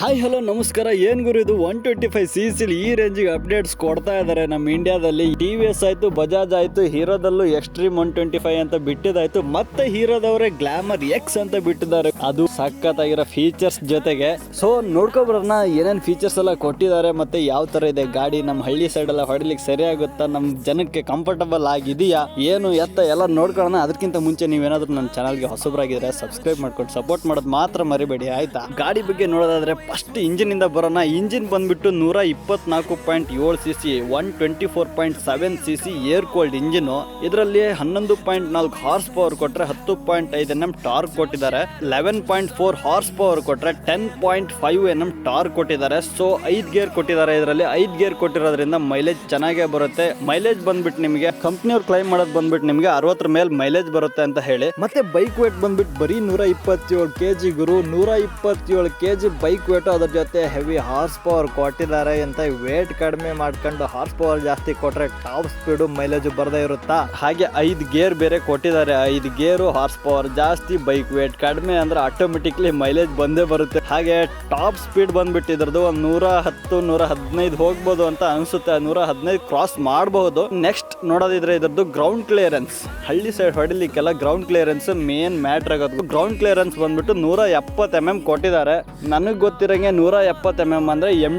Hi hello ನಮಸ್ಕಾರ. ಏನ್ ಗುರು ಇದು? One twenty five C C ಈ ರೇಂಜಿಗೆ ಅಪ್ಡೇಟ್ಸ್ ಕೊಡ್ತಾ ಇದ್ದಾರೆ ನಮ್ಮ ಇಂಡಿಯಾದಲ್ಲಿ ಟಿ ವಿ ಎಸ್ ಆಯ್ತು ಬಜಾಜ್ ಆಯ್ತು, ಹೀರೋದಲ್ಲೂ ಎಕ್ಸ್ಟ್ರೀಮ್ ಒನ್ ಟ್ವೆಂಟಿ ಫೈವ್ ಅಂತ ಬಿಟ್ಟಿದಾಯ್ತು. ಮತ್ತೆ ಹೀರೋದವರೇ ಗ್ಲಾಮರ್ ಎಕ್ಸ್ ಅಂತ ಬಿಟ್ಟಿದ್ದಾರೆ. ಅದು ಸಖತ್ತಾಗಿರೋ ಫೀಚರ್ಸ್ ಜೊತೆಗೆ. ಸೊ ನೋಡ್ಕೊಬ್ರನ್ನ ಏನೇನು ಫೀಚರ್ಸ್ ಎಲ್ಲ ಕೊಟ್ಟಿದ್ದಾರೆ ಮತ್ತೆ ಯಾವ ತರ ಇದೆ? ಗಾಡಿ ನಮ್ಮ ಹಳ್ಳಿ ಸೈಡ್ ಎಲ್ಲ ಹೊಡಿಲಿಕ್ಕೆ ಸರಿಯಾಗುತ್ತಾ? ನಮ್ಮ ಜನಕ್ಕೆ ಕಂಫರ್ಟಬಲ್ ಆಗಿದೆಯಾ? ಏನು ಎತ್ತ ಎಲ್ಲ ನೋಡ್ಕೊಳ್ಳೋಣ. ಅದಕ್ಕಿಂತ ಮುಂಚೆ ನೀವೇನಾದರೂ ನನ್ನ ಚಾನಲ್ಗೆ ಹೊಸಬ್ರಾಗಿದ್ರೆ ಸಬ್ಸ್ಕ್ರೈಬ್ ಮಾಡ್ಕೊಂಡು ಸಪೋರ್ಟ್ ಮಾಡೋದು ಮಾತ್ರ ಮರಿಬೇಡಿ, ಆಯ್ತಾ? ಗಾಡಿ ಬಗ್ಗೆ ನೋಡೋದಾದ್ರೆ ಫಸ್ಟ್ ಇಂಜಿನ್ ಇಂದ ಬರೋಣ. ಇಂಜಿನ್ ಬಂದ್ಬಿಟ್ಟು ನೂರ ಇಪ್ಪತ್ನಾಲ್ಕು ಪಾಯಿಂಟ್ ಏಳು C C one twenty four point seven C C air cold engine ಇದರಲ್ಲಿ ಹನ್ನೊಂದು ಪಾಯಿಂಟ್ ನಾಲ್ಕು ಹಾರ್ಸ್ ಪವರ್ ಕೊಟ್ಟರೆ ಹತ್ತು ಪಾಯಿಂಟ್ ಐದು ಎನ್ ಎಂ ಟಾರ್ಕ್ ಕೊಟ್ಟಿದ್ದಾರೆ. Eleven point four horse power ಕೊಟ್ಟರೆ ten point five N M torque ಕೊಟ್ಟಿದ್ದಾರೆ. ಸೊ ಐದು ಗೇರ್ ಕೊಟ್ಟಿದ್ದಾರೆ ಇದರಲ್ಲಿ. ಐದು ಗೇರ್ ಕೊಟ್ಟಿರೋದ್ರಿಂದ ಮೈಲೇಜ್ ಚೆನ್ನಾಗೇ ಬರುತ್ತೆ. ಮೈಲೇಜ್ ಬಂದ್ಬಿಟ್ಟು ನಿಮಗೆ ಕಂಪ್ನಿಯವ್ರು ಕ್ಲೈಮ್ ಮಾಡೋದು ಬಂದ್ಬಿಟ್ಟು ನಿಮಗೆ ಅರವತ್ತರ ಮೇಲೆ ಮೈಲೇಜ್ ಬರುತ್ತೆ ಅಂತ ಹೇಳಿ. ಮತ್ತೆ ಬೈಕ್ ವೇಟ್ ಬಂದ್ಬಿಟ್ಟು ಬರೀ ನೂರ ಇಪ್ಪತ್ತೇಳು ಕೆ ಜಿ ಗುರು. ನೂರ ಇಪ್ಪತ್ತೇಳು ಕೆ ಜಿ ಬೈಕ್ ಅದ್ರ ಜೊತೆ ಹೆವಿ ಹಾರ್ಸ್ ಪವರ್ ಕೊಟ್ಟಿದ್ದಾರೆ ಅಂತ ವೇಟ್ ಕಡಿಮೆ ಮಾಡ್ಕೊಂಡು ಹಾರ್ಸ್ ಪವರ್ ಜಾಸ್ತಿ ಕೊಟ್ರೆ ಟಾಪ್ ಸ್ಪೀಡು ಮೈಲೇಜ್ ಬರದೇ ಇರುತ್ತಾ? ಹಾಗೆ ಐದು ಗೇರ್ ಬೇರೆ ಕೊಟ್ಟಿದ್ದಾರೆ. ಐದು ಗೇರು ಹಾರ್ಸ್ ಪವರ್ ಜಾಸ್ತಿ ಬೈಕ್ ವೇಟ್ ಕಡಿಮೆ ಅಂದ್ರೆ ಆಟೋಮೆಟಿಕ್ಲಿ ಮೈಲೇಜ್ ಬಂದೇ ಬರುತ್ತೆ. ಹಾಗೆ ಟಾಪ್ ಸ್ಪೀಡ್ ಬಂದ್ಬಿಟ್ಟು ಇದ್ರದ್ದು ಒಂದು ನೂರ ಹತ್ತು, ನೂರ ಹದಿನೈದು ಹೋಗ್ಬೋದು ಅಂತ ಅನ್ಸುತ್ತೆ. ನೂರ ಹದಿನೈದು ಕ್ರಾಸ್ ಮಾಡಬಹುದು. ನೆಕ್ಸ್ಟ್ ನೋಡೋದಿದ್ರೆ ಇದ್ರದ್ದು ಗ್ರೌಂಡ್ ಕ್ಲಿಯರೆನ್ಸ್ ಹಳ್ಳಿ ಸೈಡ್ ಹೊಡಿಲಿಕ್ಕೆಲ್ಲ ಗ್ರೌಂಡ್ ಕ್ಲಿಯರೆನ್ಸ್ ಮೇನ್ ಮ್ಯಾಟ್ರ್ ಆಗೋದು. ಗ್ರೌಂಡ್ ಕ್ಲಿಯರೆನ್ಸ್ ಬಂದ್ಬಿಟ್ಟು ನೂರ ಎಪ್ಪತ್ತು ಎಂ ಎಂ ಕೊಟ್ಟಿದ್ದಾರೆ. ನನಗೆ ಗೊತ್ತಿರಂಗೆ ನೂರ ಎಪ್ಪತ್ತು ಎಂ ಎಂ ಅಂದರೆ ಎಂ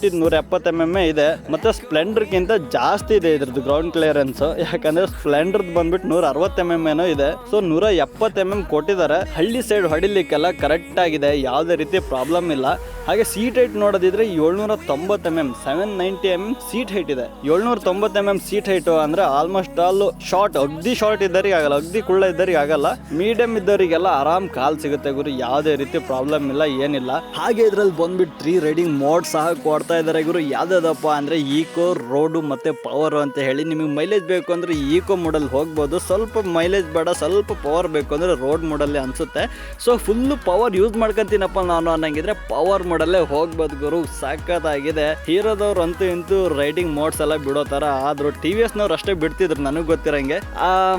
ಟಿ ನೂರ ಎಪ್ಪತ್ತು ಎಂ ಎಂ ಇದೆ. ಮತ್ತೆ ಸ್ಪ್ಲೆಂಡರ್ಗಿಂತ ಜಾಸ್ತಿ ಇದೆ ಇದ್ರದ್ದು ಗ್ರೌಂಡ್ ಕ್ಲಿಯರೆನ್ಸ್ ಯಾಕಂದ್ರೆ ಸ್ಪ್ಲೆಂಡರ್ ಬಂದ್ಬಿಟ್ಟು ನೂರ ಅರವತ್ತು ಎಂ ಎಂ ಏನೋ ಇದೆ. ಸೊ ನೂರ ಎಪ್ಪತ್ತು ಎಂ ಎಂ ಕೊಟ್ಟಿದ್ದಾರೆ. ಹಳ್ಳಿ ಸೈಡ್ ಹೊಡಿಲಿಕ್ಕೆಲ್ಲ ಕರೆಕ್ಟ್ ಆಗಿದೆ. ಯಾವುದೇ ರೀತಿ ಪ್ರಾಬ್ಲಮ್ ಇಲ್ಲ. ಹಾಗೆ ಸೀಟ್ ಹೈಟ್ ನೋಡೋದಿದ್ರೆ ಏಳ್ನೂರ ತೊಂಬತ್ತು M M seven ninety M M seat height ಇದೆ. ಏಳ್ನೂರ ತೊಂಬತ್ತು ಎಂ ಎಂ ಸೀಟ್ ಹೈಟು ಅಂದ್ರೆ ಆಲ್ಮೋಸ್ಟ್ ಆಲ್ ಶಾರ್ಟ್ ಅಗ್ದಿ ಶಾರ್ಟ್ ಇದ್ದರಿಗೆ ಆಗಲ್ಲ, ಅಗ್ದಿ ಕುಳ್ಳ ಇದ್ದರಿಗೆ ಆಗಲ್ಲ. ಮೀಡಿಯಂ ಇದ್ದವರಿಗೆಲ್ಲ ಆರಾಮ್ ಕಾಲ್ ಸಿಗುತ್ತೆ ಗುರು, ಯಾವುದೇ ರೀತಿ ಪ್ರಾಬ್ಲಮ್ ಇಲ್ಲ, ಏನಿಲ್ಲ. ಹಾಗೆ ಇದ್ರಲ್ಲಿ ಬಂದ್ಬಿಟ್ಟು ತ್ರೀ ರೈಡಿಂಗ್ ಮೋಡ್ ಸಹ ಕೊಡ್ತಾ ಇದ್ದಾರೆ ಗುರು. ಯಾವ್ದಾದಪ್ಪ ಅಂದ್ರೆ ಈಕೋ ರೋಡು ಮತ್ತೆ ಪವರ್ ಅಂತ ಹೇಳಿ ನಿಮಗೆ ಮೈಲೇಜ್ ಬೇಕು ಅಂದರೆ ಈಕೋ ಮೋಡಲ್ ಹೋಗ್ಬೋದು. ಸ್ವಲ್ಪ ಮೈಲೇಜ್ ಬೇಡ, ಸ್ವಲ್ಪ ಪವರ್ ಬೇಕು ಅಂದರೆ ರೋಡ್ ಮೋಡಲ್ಲಿ ಅನ್ಸುತ್ತೆ. ಸೊ ಫುಲ್ ಪವರ್ ಯೂಸ್ ಮಾಡ್ಕೊಂತೀನಪ್ಪ ನಾನು ಅನ್ನಂಗಿದ್ರೆ ಪವರ್ ಮೋಡಲ್ಲೇ ಹೋಗ್ಬೋದು ಗುರು, ಸಖತ್ತಾಗಿದೆ. ಹೀರೋದವ್ರು ಅಂತೂ ಇಂತೂ ರೈಡಿಂಗ್ ಮೋಡ್ಸ್ ಎಲ್ಲ ಬಿಡೋ ತರ ಆದ್ರೂ ಟಿ ವಿ ಎಸ್ನವ್ರು ಅಷ್ಟೇ ಬಿಡ್ತಿದ್ರು ನನಗೆ ಗೊತ್ತಿರಂಗೆ.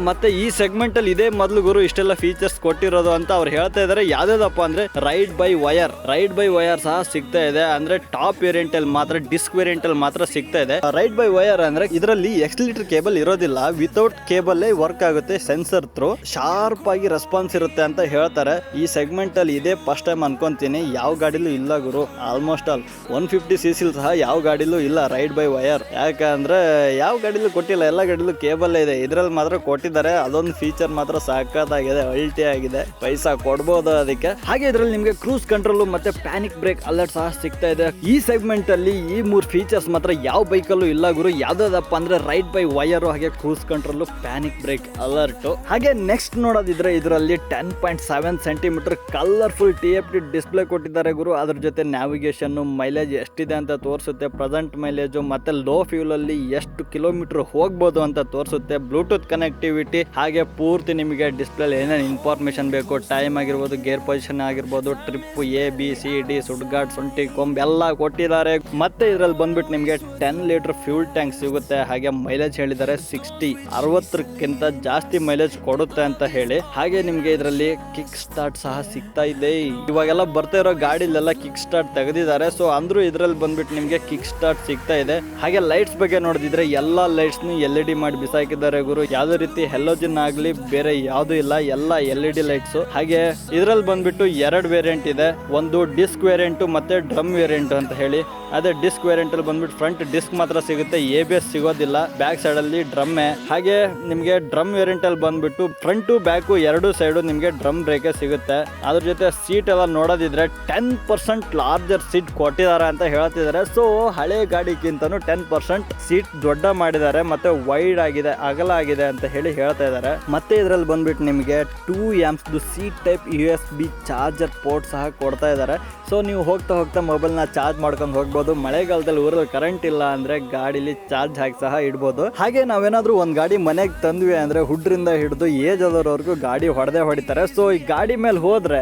ಮತ್ತೆ ಈ ಸೆಗ್ಮೆಂಟ್ ಅಲ್ಲಿ ಇದೇ ಮೊದಲು ಗುರು ಇಷ್ಟೆಲ್ಲ ಫೀಚರ್ಸ್ ಕೊಟ್ಟಿರೋದು ಅಂತ ಅವ್ರು ಹೇಳ್ತಾ ಇದಾರೆ. ಯಾವ್ದಾದಪ್ಪ ಅಂದ್ರೆ ride by wire ride by wire ಸಹ ಸಿಗ್ತಾ ಇದೆ. ಅಂದ್ರೆ ಟಾಪ್ ವೇರಿಯಂಟ್ ಅಲ್ಲಿ ಮಾತ್ರ ಡಿಸ್ಕ್ ವೇರಿಯಂಟ್ ಅಲ್ಲಿ ಮಾತ್ರ ಸಿಗ್ತಾ ಇದೆ. ರೈಡ್ ಬೈ ವಯರ್ ಅಂದ್ರೆ ಇದರಲ್ಲಿ ಎಕ್ಸ್ಲಿಟರ್ ಕೇಬಲ್ ಇರೋದಿಲ್ಲ. ವಿತೌಟ್ ಕೇಬಲ್ ವರ್ಕ್ ಆಗುತ್ತೆ ಸೆನ್ಸರ್ ಥ್ರೂ ಶಾರ್ಪ್ ಆಗಿ ರೆಸ್ಪಾನ್ಸ್ ಇರುತ್ತೆ ಅಂತ ಹೇಳ್ತಾರೆ. ಈ ಸೆಗ್ಮೆಂಟ್ ಅಲ್ಲಿ ಇದೇ ಫಸ್ಟ್ ಟೈಮ್ ಅನ್ಕೊಂತೀನಿ. ಯಾವ ಗಾಡಿಲೂ ಇಲ್ಲ ಗುರು almost all one fifty C ಸಿಲ್ ಸಹ ಯಾವ ಗಾಡಿಲೂ ಇಲ್ಲ ರೈಡ್ ಬೈ ವಯರ್ ಯಾಕಂದ್ರೆ ಯಾವ ಗಾಡಿಲೂ ಕೊಟ್ಟಿಲ್ಲ, ಎಲ್ಲ ಗಾಡಿಲೂ ಕೇಬಲ್ ಇದೆ. ಇದ್ರಲ್ಲಿ ಮಾತ್ರ ಕೊಟ್ಟಿದ್ದಾರೆ. ಅದೊಂದು ಫೀಚರ್ ಮಾತ್ರ ಸಾಕತ್ತಾಗಿದೆ ಅಲ್ಟಿ ಆಗಿದೆ. ಪೈಸಾ ಕೊಡ್ಬೋದು ಅದಕ್ಕೆ. ಹಾಗೆ ಇದ್ರಲ್ಲಿ ನಿಮಗೆ ಕ್ರೂಸ್ ಕಂಟ್ರೋಲ್ ಮತ್ತೆ ಪ್ಯಾನಿಕ್ ಬ್ರೇಕ್ ಅಲರ್ಟ್ ಸಹ ಸಿಗ್ತಾ ಇದೆ. ಈ ಸೆಗ್ಮೆಂಟ್ ಅಲ್ಲಿ ಈ ಮೂರು ಫೀಚರ್ಸ್ ಮಾತ್ರ ಯಾವ ಬೈಕಲ್ಲೂ ಇಲ್ಲ ಗುರು. ಯಾವ್ದಾದಪ್ಪ ಅಂದ್ರೆ ರೈಡ್ ಬೈ ವಯರ್ ಹಾಗೆ cruise control panic brake alert ಹಾಗೆ ನೆಕ್ಸ್ಟ್ ನೋಡೋದಿದ್ರೆ ಇದರಲ್ಲಿ ten point seven centimetre colourful T F T display ಕೊಟ್ಟಿದ್ದಾರೆ ಗುರು. ಅದ್ರ ಜೊತೆ ನ್ಯಾವಿಗೇಷನ್ ಮೈಲೇಜ್ ಎಷ್ಟಿದೆ ಅಂತ ತೋರಿಸುತ್ತೆ ಪ್ರೆಸೆಂಟ್ ಮೈಲೇಜು ಮತ್ತೆ ಲೋ ಫ್ಯೂಲ್ ಅಲ್ಲಿ ಎಷ್ಟು ಕಿಲೋಮೀಟರ್ ಹೋಗ್ಬೋದು ಅಂತ ತೋರಿಸುತ್ತೆ ಬ್ಲೂಟೂತ್ ಕನೆಕ್ಟಿವಿಟಿ ಹಾಗೆ ಪೂರ್ತಿ ನಿಮಗೆ ಡಿಸ್ಪ್ಲೇ ಏನೇನು ಇನ್ಫಾರ್ಮೇಷನ್ ಬೇಕು ಟೈಮ್ ಆಗಿರ್ಬೋದು ಗೇರ್ ಪೊಸಿಷನ್ ಆಗಿರ್ಬೋದು trip A B C D ಸುಡ್ಗಾಡ್ ಸೊಂಟಿ ಕೊಂಬ್ ಎಲ್ಲ ಕೊಟ್ಟಿದ್ದಾರೆ. ಮತ್ತೆ ಇದ್ರಲ್ಲಿ ಬಂದ್ಬಿಟ್ಟು ನಿಮಗೆ ಟೆನ್ ಲೀಟರ್ ಫ್ಯೂಲ್ ಟ್ಯಾಂಕ್ ಸಿಗುತ್ತೆ, ಹಾಗೆ ಮೈಲೇಜ್ ಹೇಳಿದ್ದಾರೆ ಸಿಕ್ಸ್ಟಿ ಅರವತ್ತಕ್ಕಿಂತ ಜಾಸ್ತಿ ಮೈಲೇಜ್ ಕೊಡುತ್ತೆ ಅಂತ ಹೇಳಿ. ಹಾಗೆ ನಿಮಗೆ ಇದರಲ್ಲಿ ಕಿಕ್ ಸ್ಟಾರ್ಟ್ ಸಹ ಸಿಗ್ತಾ ಇದೆ. ಇವಾಗೆಲ್ಲ ಬರ್ತಾ ಇರೋ ಗಾಡಿಲೆಲ್ಲ ಕಿಕ್ ಸ್ಟಾರ್ಟ್ ತೆಗೆದಿದ್ದಾರೆ. ಸೊ ಅಂದರೂ ಇದ್ರಲ್ಲಿ ಬಂದ್ಬಿಟ್ಟು ನಿಮಗೆ ಕಿಕ್ ಸ್ಟಾರ್ಟ್ ಸಿಗ್ತಾ ಇದೆ. ಹಾಗೆ ಲೈಟ್ಸ್ ಬಗ್ಗೆ ನೋಡಿದ್ರೆ ಎಲ್ಲಾ ಲೈಟ್ಸ್ ಎಲ್ ಇ ಡಿ ಮಾಡಿ ಬಿಸಾಕಿದ್ದಾರೆ ಗುರು. ಯಾವುದೇ ರೀತಿ ಹೆಲೋಜಿನ್ ಆಗಲಿ, ಬೇರೆ ಯಾವುದೂ ಇಲ್ಲ, ಎಲ್ಲ ಎಲ್ ಇ ಡಿ ಲೈಟ್ಸ್ ಹಾಗೆ ಇದ್ರಲ್ಲಿ ಬಂದ್ಬಿಟ್ಟು ಎರಡು ವೇರಿಯಂಟ್ ಇದೆ. ಒಂದು ಡಿಸ್ಕ್ ವೇರಿಯಂಟ್ ಮತ್ತೆ ಡ್ರಮ್ ವೇರಿಯಂಟ್ ಅಂತ ಹೇಳಿ. ಅದೇ ಡಿಸ್ಕ್ ವೇರಿಯಂಟ್ ಅಲ್ಲಿ ಬಂದ್ಬಿಟ್ಟು ಫ್ರಂಟ್ ಡಿಸ್ಕ್ ಮಾತ್ರ ಸಿಗುತ್ತೆ. ಎ ಬಿ ಎಸ್ ಸಿಗೋದಿಲ್ಲ. ಬ್ಯಾಕ್ ಸೈಡ್ ಅಲ್ಲಿ ಡ್ರಮ್ಮೆ ಹಾಗೆ ನಿಮಗೆ ಡ್ರಮ್ ವೇರಿಯಂಟ್ ಅಲ್ಲಿ ಬಂದ್ಬಿಟ್ಟು ಫ್ರಂಟು ಬ್ಯಾಕು ಎರಡು ಸೈಡು ನಿಮಗೆ ಡ್ರಮ್ ಬ್ರೇಕೆ ಸಿಗುತ್ತೆ. ಅದ್ರ ಜೊತೆ ಸೀಟ್ ಎಲ್ಲ ನೋಡೋದಿದ್ರೆ ಟೆನ್ ಪರ್ಸೆಂಟ್ ಲಾರ್ಜರ್ ಸೀಟ್ ಕೊಟ್ಟಿದ್ದಾರೆ ಅಂತ ಹೇಳ್ತಿದ್ದಾರೆ. ಸೊ ಹಳೆ ಗಾಡಿಗಿಂತನೂ ಟೆನ್ ಪರ್ಸೆಂಟ್ ಸೀಟ್ ದೊಡ್ಡ ಮಾಡಿದ್ದಾರೆ ಮತ್ತೆ ವೈಡ್ ಆಗಿದೆ, ಅಗಲ ಆಗಿದೆ ಅಂತ ಹೇಳಿ ಹೇಳ್ತಾ ಇದ್ದಾರೆ. ಮತ್ತೆ ಇದ್ರಲ್ಲಿ ಬಂದ್ಬಿಟ್ಟು ನಿಮಗೆ ಟೂ ದು seat type U S B charger port ಸಹ ಕೊಡ್ತಾ ಇದ್ದಾರೆ. ಸೊ ನೀವು ಹೋಗ್ತಾ ಹೋಗ್ತಾ ಮೊಬೈಲ್ನ ಚಾರ್ಜ್ ಮಾಡ್ಕೊಂಡು ಹೋಗ್ಬೋದು. ಮಳೆಗಾಲದಲ್ಲಿ ಊರಲ್ಲಿ ಕರೆಂಟ್ ಇಲ್ಲ ಅಂದ್ರೆ ಗಾಡಿಲಿ ಚಾರ್ಜ್ ಹಾಕಿ ಸಹ ಇಡ್ಬೋದು. ಹಾಗೆ ನಾವೇನಾದರೂ ಒಂದು ಗಾಡಿ ಮನೆಗೆ ತಂದ್ವಿ ಅಂದ್ರೆ ಹುಡ್ರಿಂದ ಹಿಡಿದು ಏಜ್ ಆದವ್ರವರೆಗೂ ಗಾಡಿ ಹೊಡೆದೇ ಹೊಡಿತಾರೆ. ಸೊ ಈ ಗಾಡಿ ಮೇಲೆ ಹೋದ್ರೆ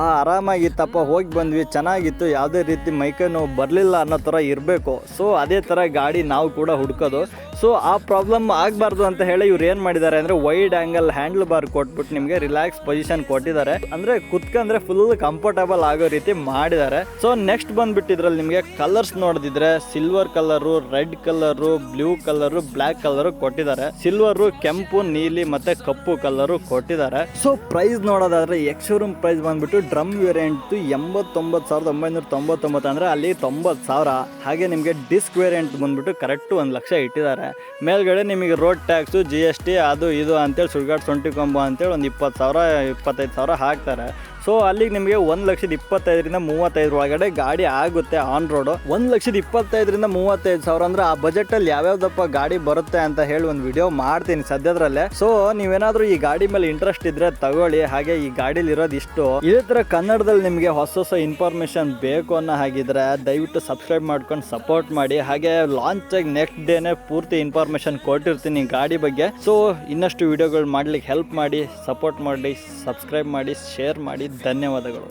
ಆ, ಆರಾಮಾಗಿತ್ತಪ್ಪ, ಹೋಗಿ ಬಂದ್ವಿ. ಚೆನ್ನಾಗಿತ್ತು. ಯಾವುದೇ ರೀತಿ ಮೈಕೈ ನೋವು ಬರಲಿಲ್ಲ ಅನ್ನೋ ಥರ ಇರಬೇಕು. ಸೊ ಅದೇ ಥರ ಗಾಡಿ ನಾವು ಕೂಡ ಹುಡ್ಕೋದು. ಸೊ ಆ ಪ್ರಾಬ್ಲಮ್ ಆಗಬಾರ್ದು ಅಂತ ಹೇಳಿ ಇವ್ರು ಏನು ಮಾಡಿದ್ದಾರೆ ಅಂದರೆ ವೈಡ್ ಆ್ಯಂಗಲ್ ಹ್ಯಾಂಡಲ್ ಬಾರ್ ಕೊಟ್ಬಿಟ್ಟು ನಿಮಗೆ ರಿಲ್ಯಾಕ್ಸ್ ಪೊಸಿಷನ್ ಕೊಟ್ಟಿದ್ದಾರೆ. ಅಂದರೆ ಕುತ್ಕಂದ್ರೆ ಫುಲ್ ಕಂಫರ್ಟಬಲ್ ಆಗೋ ರೀತಿ ಮಾಡಿದ್ದಾರೆ. ಸೊ ನೆಕ್ಸ್ಟ್ ಬಂದ್ಬಿಟ್ಟು ಇದ್ರಲ್ಲಿ ನಿಮಗೆ ಕಲರ್ಸ್ ನೋಡಿದ್ರೆ silver colour red colour blue colour black colour ಕೊಟ್ಟಿದ್ದಾರೆ. ಸಿಲ್ವರು ಕೆಂಪು, ನೀಲಿ ಮತ್ತೆ ಕಪ್ಪು ಕಲರು ಕೊಟ್ಟಿದ್ದಾರೆ. ಸೊ ಪ್ರೈಸ್ ನೋಡೋದಾದ್ರೆ ಎಕ್ಸ್ ಶೋರೂಮ್ ಪ್ರೈಸ್ ಬಂದ್ಬಿಟ್ಟು ಡ್ರಮ್ ವೇರಿಯಂಟ್ ಎಂಬತ್ತೊಂಬತ್ತು ಸಾವಿರದ ಒಂಬೈನೂರ ತೊಂಬತ್ತೊಂಬತ್ತು ಅಂದರೆ ಅಲ್ಲಿ ತೊಂಬತ್ತು ಸಾವಿರ. ಹಾಗೆ ನಿಮಗೆ ಡಿಸ್ಕ್ ವೇರಿಯಂಟ್ ಬಂದ್ಬಿಟ್ಟು ಕರೆಕ್ಟ್ ಒಂದು ಲಕ್ಷ ಇಟ್ಟಿದ್ದಾರೆ. ಮೇಲ್ಗಡೆ ನಿಮಗೆ road tax G S T ಅದು ಇದು ಅಂತೇಳಿ ಸುಳ್ಗಾಡ್ ಸೊಂಟಿ ಕೊಂಬ ಅಂತೇಳಿ ಒಂದು ಇಪ್ಪತ್ತು ಸಾವಿರ, ಇಪ್ಪತ್ತೈದು ಸಾವಿರ ಹಾಕ್ತಾರೆ. ಸೊ ಅಲ್ಲಿಗೆ ನಿಮಗೆ ಒಂದು ಲಕ್ಷದ ಇಪ್ಪತ್ತೈದರಿಂದ ಮೂವತ್ತೈದರ ಒಳಗಡೆ ಗಾಡಿ ಆಗುತ್ತೆ ಆನ್ ರೋಡ್ ಒಂದು ಲಕ್ಷದ ಇಪ್ಪತ್ತೈದರಿಂದ ಮೂವತ್ತೈದು ಸಾವಿರ ಅಂದ್ರೆ ಆ ಬಜೆಟಲ್ಲಿ ಯಾವ್ಯಾವ್ದಪ್ಪ ಗಾಡಿ ಬರುತ್ತೆ ಅಂತ ಹೇಳಿ ಒಂದು ವಿಡಿಯೋ ಮಾಡ್ತೀನಿ ಸದ್ಯದ್ರಲ್ಲೇ. ಸೊ ನೀವೇನಾದ್ರೂ ಈ ಗಾಡಿ ಮೇಲೆ ಇಂಟ್ರೆಸ್ಟ್ ಇದ್ರೆ ತಗೊಳ್ಳಿ. ಹಾಗೆ ಈ ಗಾಡಿಲಿ ಇರೋದು ಇಷ್ಟು. ಇದೇ ಥರ ಕನ್ನಡದಲ್ಲಿ ನಿಮಗೆ ಹೊಸ ಹೊಸ ಇನ್ಫಾರ್ಮೇಷನ್ ಬೇಕು ಅನ್ನೋ ಹಾಗಿದ್ರೆ ದಯವಿಟ್ಟು ಸಬ್ಸ್ಕ್ರೈಬ್ ಮಾಡ್ಕೊಂಡು ಸಪೋರ್ಟ್ ಮಾಡಿ. ಹಾಗೆ ಲಾಂಚ್ ಆಗಿ ನೆಕ್ಸ್ಟ್ ಡೇನೆ ಪೂರ್ತಿ ಇನ್ಫಾರ್ಮೇಷನ್ ಕೊಟ್ಟಿರ್ತೀನಿ ಗಾಡಿ ಬಗ್ಗೆ. ಸೊ ಇನ್ನಷ್ಟು ವಿಡಿಯೋಗಳು ಮಾಡ್ಲಿಕ್ಕೆ ಹೆಲ್ಪ್ ಮಾಡಿ ಸಪೋರ್ಟ್ ಮಾಡಿ ಸಬ್ಸ್ಕ್ರೈಬ್ ಮಾಡಿ ಶೇರ್ ಮಾಡಿ. ಧನ್ಯವಾದಗಳು.